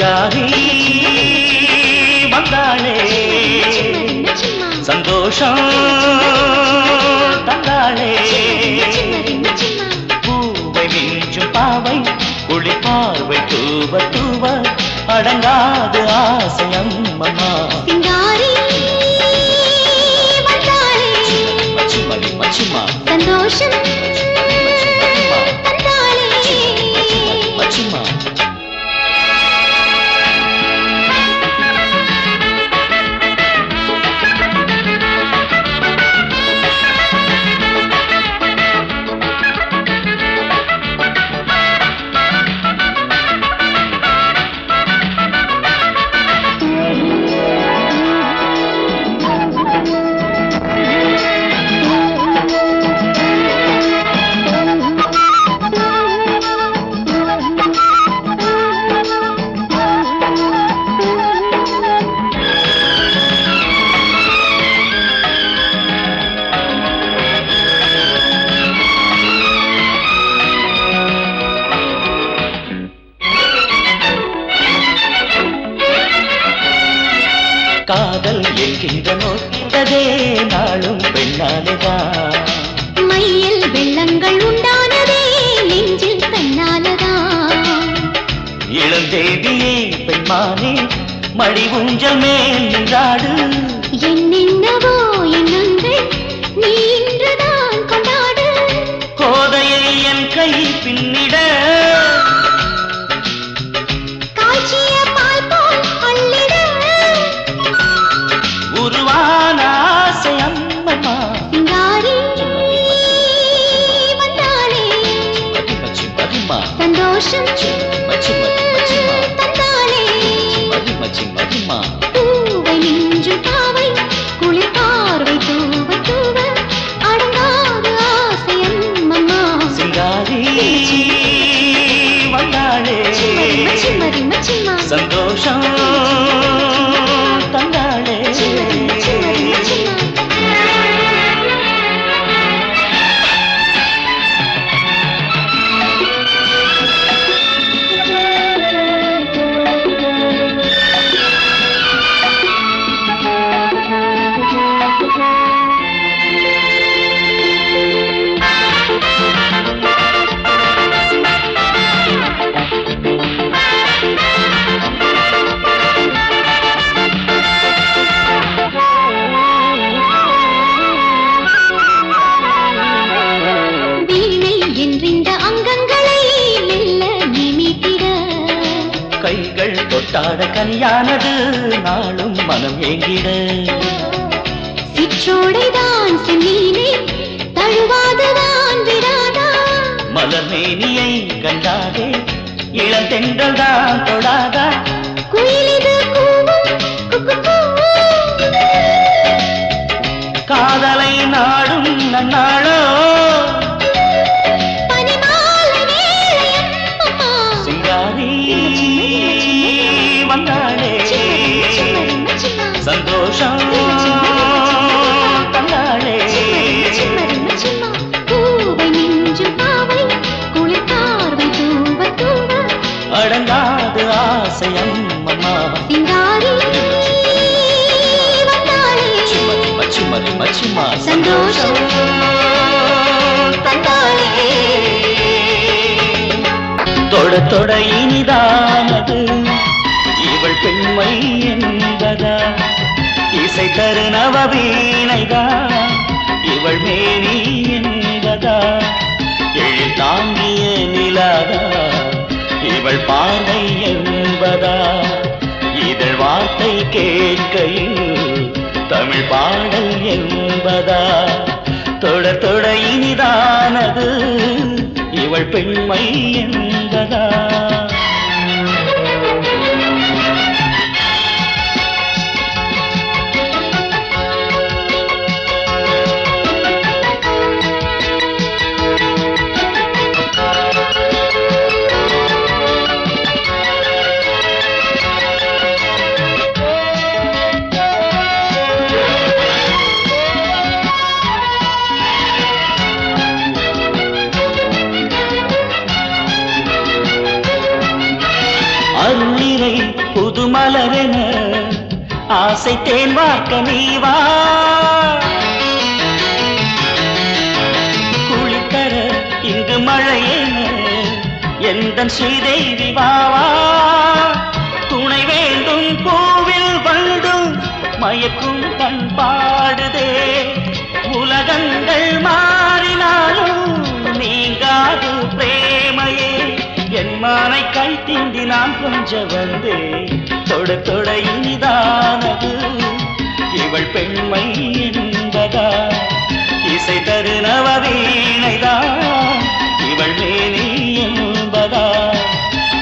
சிங்காரி வந்தாளே. சந்தோஷம் தந்தாளே. பூவை மிஞ்சும் பாவை குளி பார்வை தூவ தூவ அடங்காது ஆசை அம்மா மடி ஊஞ்சல் தொட்டாட கனியானது நாளும் மனம் ஏங்கிட. சிற்றோடைதான் செம்மீனே தழுவாததான் விடாதா? மலர்மேனியை கண்டாதே இளந்தென்றல் தான் தொடாதா? குயிலிது. காதலை நாடும் நன்னாளோ? தூவ தூவ. அடங்காது ஆசையம் சந்தோஷம். தந்தாளே தொட தொட இனிதானது. இவள் பெண்மை என்பதா? இசை தருணவ வீணைதா இவள் மேனி என்பதா? எழில் தாங்கிய நிலாதா? இவள் பார்வை என்பதா? இதழ் வார்த்தை கேட்கையில் தமிழ் பாடல் என்பதா? தொட தொட இனிதானது இவள் பெண்மை என்பதா? ஆசை தேன் வார்க்க நீ வா குளித்தர இங்கு மழையே எந்த ஸ்ரீதேவி வாவா? துணை வேண்டும் கோவில் வண்டும் மயக்கும் கண் பாடுதே. உலகங்கள் மாறினாலும் நீங்காது பிரேமையே. என் மானை கை தீண்டி நான் கொஞ்ச வந்தேன். தொட தொட இனிதானது. இவள் பெண்மை என்பதா? இசை தரு நவவீணைதான் இவள் மேனி என்பதா?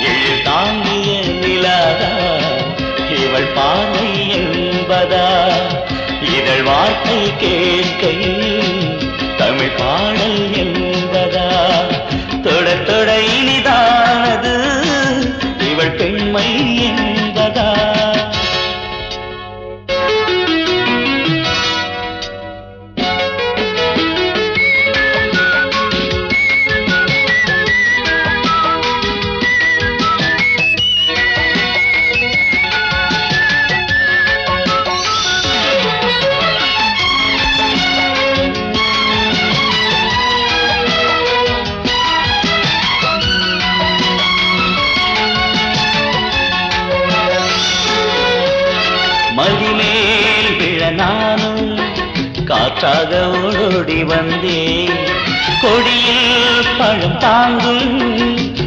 எழு தாங்கிய நிலாதா? இவள் பார்வை என்பதா? இதழ் வார்த்தை கேட்கையில் தமிழ் பாடல் என்பதா? தொட தொட இனிதானது. இவள் பெண்மை என்பதா பழம் தாங்கும்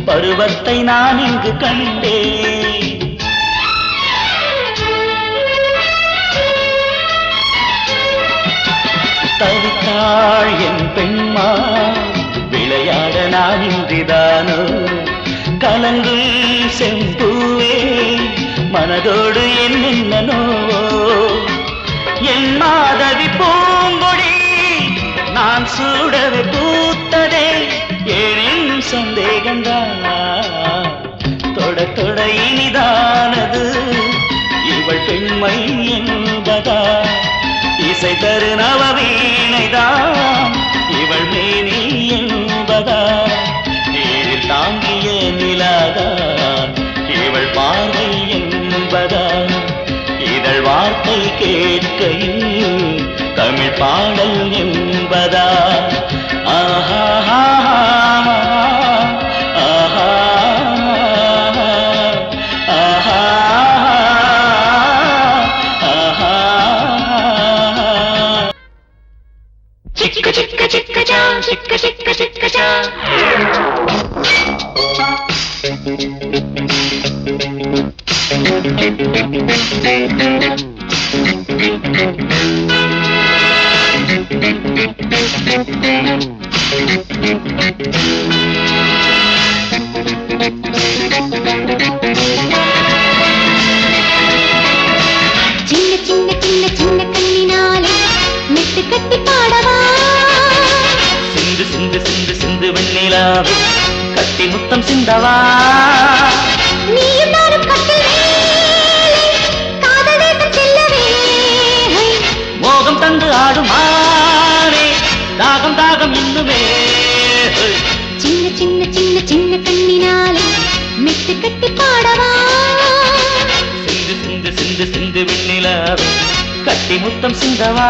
பருவத்தை நான் இங்கு கண்டேன். தவித்தாள் என் பெண்மா விளையாட நான் இன்றிதானோ? கலங்கும் செம்பூவே மனதோடு என்னென்னோ என் மாதவி பூங்கொடி நான் சூடவே பூத்ததே. சந்தேகம்தான் தொட தொட இனிதானது. இவள் பெண்மை என்பதா? இசை தரு நவவீணைதான் இவள் மேனி என்பதா? நீரில் தாங்கிய நிலாதான். இவள் பார்வை என்பதா? இதழ் வார்த்தை கேட்கையில் தமிழ் பாடல் என்பதா? ஆஹா. chick chick chick cha சிந்து வெண்ணிலாவே கட்டி முத்தம் சிந்தவா. மோகம் தந்து ஆடும் ஆனே தாகம் தாகம் இன்னுமே. சின்ன சின்ன சின்ன சின்ன கண்ணினாலே மெட்டு கட்டி பாடவா. சிந்து சிந்து சிந்து சிந்து வெண்ணிலாவே. கட்டி முத்தம் சிந்தவா.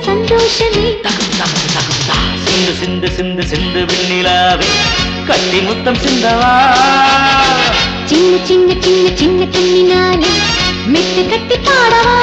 சந்தோஷமே. சிந்து சிந்து சிந்து சிந்து வெண்ணிலாவே. கட்டி முத்தம் சிந்தவா. சின்ன சின்ன சின்ன சின்ன கண்ணினாலே மெட்டு கட்டி பாடவா.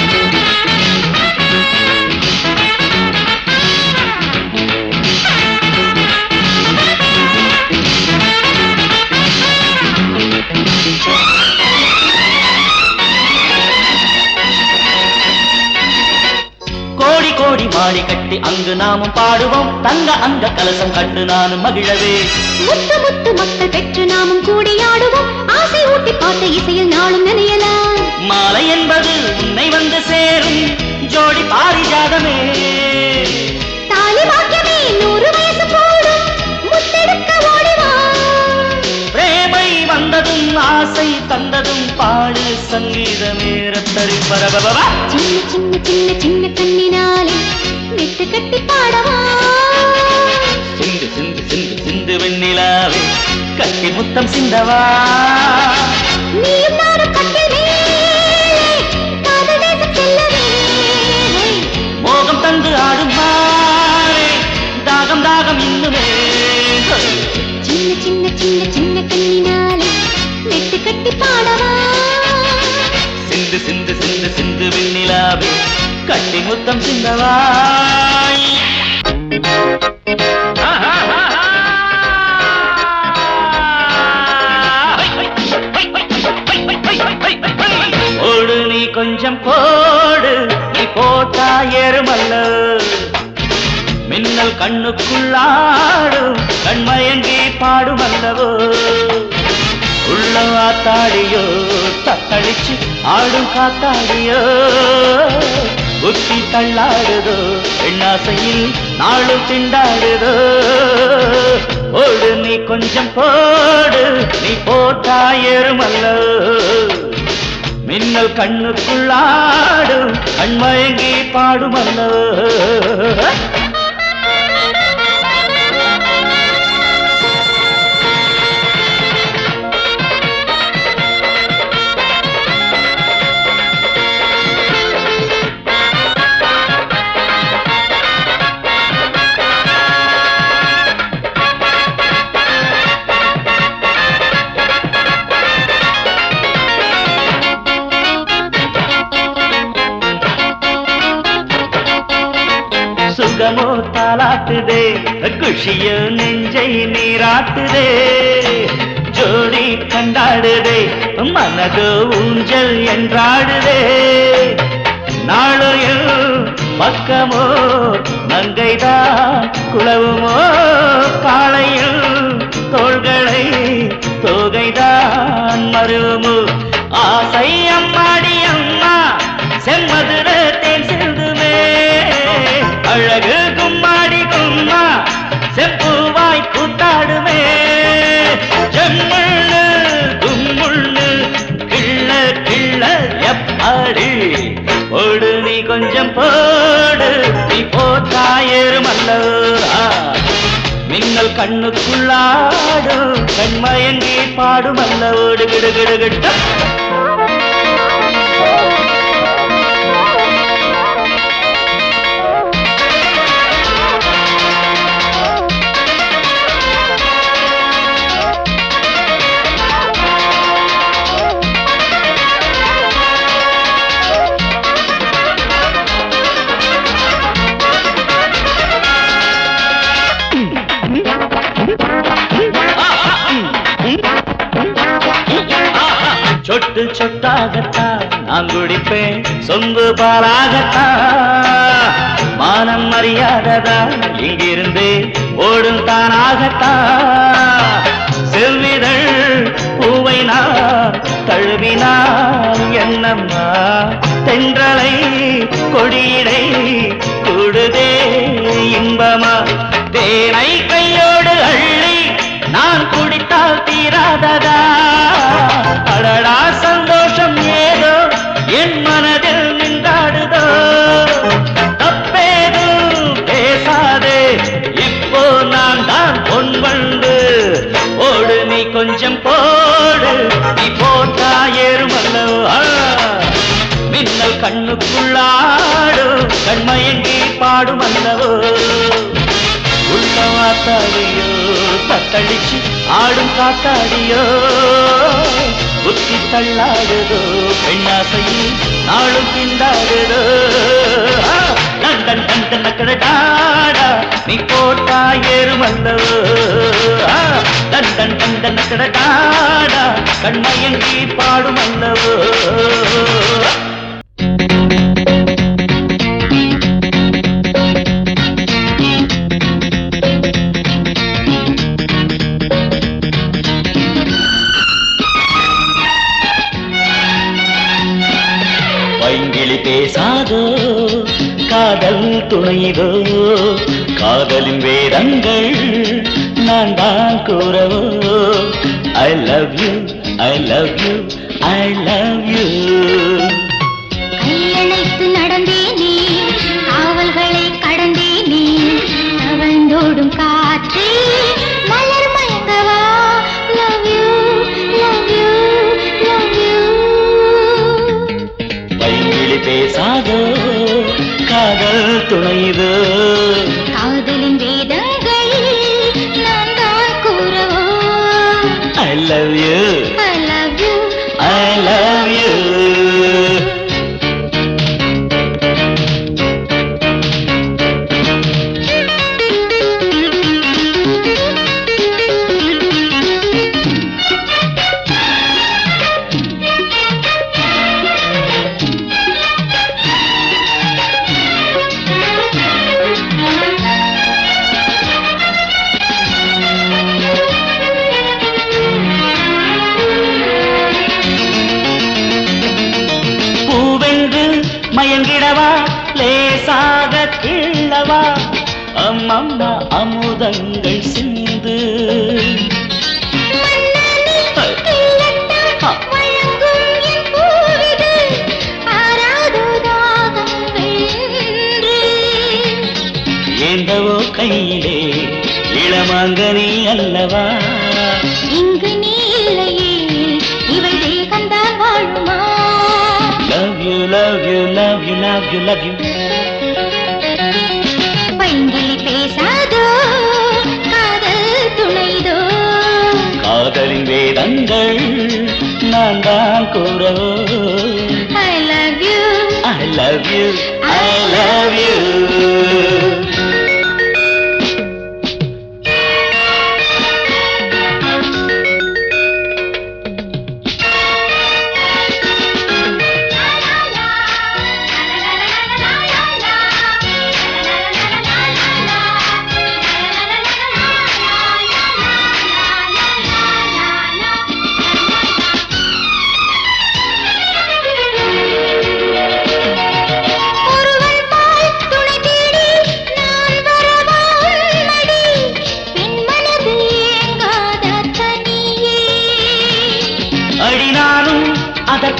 அங்கு நாமும் பாடுவோம். தங்க அங்க கலசம் கண்டு நானும் மகிழவே. முத்து முத்து மக்கள் பெற்று நாமும் கூடியாடுவோம் ஆசை ஊட்டி பார்த்த இசையில் நாளும் நினையலாம். மாலை என்பது உன்னை வந்து சேரும். ஜோடி பாரிஜாதமே. ஆசை தந்ததும் பாடு சங்கீதமே ரத்தரி பரபபவா சின்ன சின்ன சின்ன சின்ன கண்ணினாலே மெட்டு கட்டி பாடவா? சிந்து சிந்து சிந்து சிந்து வெண்ணிலாவே கட்டி முத்தம் சிந்தவா? நீயும் நானும் செல்லவே மோகம் தந்து ஆடும் தாகம் தாகம் இன்னுமே. சின்ன சின்ன சின்ன சின்ன கண்ணினாலே மெட்டு கட்டி பாடவா? சிந்து சிந்து சிந்து சிந்து வெண்ணிலாவே கட்டி முத்தம் சிந்தவாய். ஓடு நீ கொஞ்சம் போடு நீ போட்டா ஏறுமல்ல. மின்னல் கண்ணுக்குள்ளாடும் கண்மயங்கி பாடுமல்லவோ. உள்ளம் ஆத்தாடியோ தத்தளிச்சு ஆடும் காத்தாடியோ புத்தி தள்ளாடுதோ பெண்ணாசையில் நாளும் திண்டாடுதோ. ஓடு நீ கொஞ்சம் போடு நீ போட்டாயருமல்ல மின்னல் கண்ணுக்குள்ளாடும் கண்மயங்கி பாடுமல்லோ. சுகமோ தாளாட்டுதே குஷியோ நெஞ்சை நீராட்டுதே. ஜோடி கண்டாடுதே மனதோ ஊஞ்சல் என்றாடுதே. நாளையில் பக்கமோ மங்கைதான் குளவுமோ காளையில் தோள்களை தோகைதான் மருமு ஆசையம் போடு. நீ போத்தாயிரும் அல்லவா மின்னல் கண்ணுக்குள்ளாடும். கண்மயங்கி பாடும் அல்லவோடு கிடுகிடுகிட்ட சொட்டு சொட்டாகத்தான் நான் குடிப்பேன். சொம்பு பாலாகத்தான். மானம் மரியாதைதான் இங்கிருந்து ஓடும் தானாகத்தான். செவ்விதழ் பூவை நான் தழுவினால் என்னம்மா? தென்றலை கொடியிடை கூடுதே இன்பமா? தேனை கையோடு அள்ளி நான் குடித்தால் தீராததா? அடடா கண்ணுக்குள்ளாடும் கண்மயங்கி பாடும் அல்லவோ உள்ளவாத்தாடியோ தத்தளிச்சு ஆடும் காத்தாடியோ. புத்தி தள்ளாடுதோ பெண்ணாசையில் நாளும் திண்டாடுதோ ஆ, லண்டன் கண்டன் நக்கடாடா நீ போட்டா ஏறுமல்லவோ ஆ, லண்டன் கண்டன் நக்கடாடா கண்மயங்கி பாடும் அல்லவோ காதல் காதலின் வேதங்கள் நான் தான் கூறவோ? I love you I love you I love துணை இது அல்லவா இங்கு நீ இல்லையே இவள் தேகந்தான் வாழுமா? Love you love you love you love you love you பைங்கிளி பேசாதோ? காதல் துணைதோ? காதலின் வேதங்கள் நான் தான் கூறவோ? I love you I love you I love you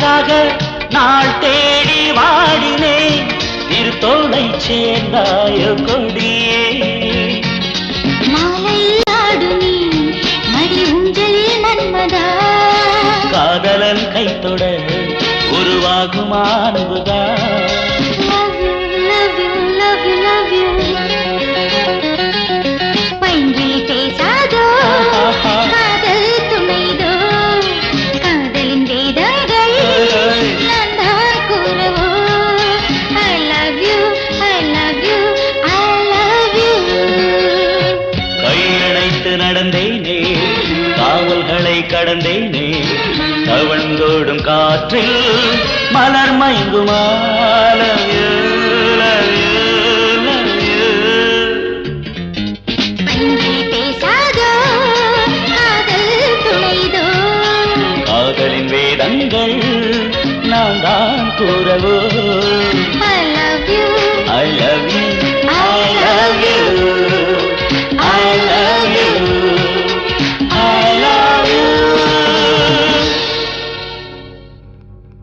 அதற்காக நாள் தேடி வாடினேன் திருத்தோளை சேர்ந்தாய கொடியே. காதலன் கைத்தொட உருவாகுமா அன்புதான் you. பைங்கிளி பேசாதோ காதல் துணைதோ காதலின் வேதங்கள் நான் தான் கூறவோ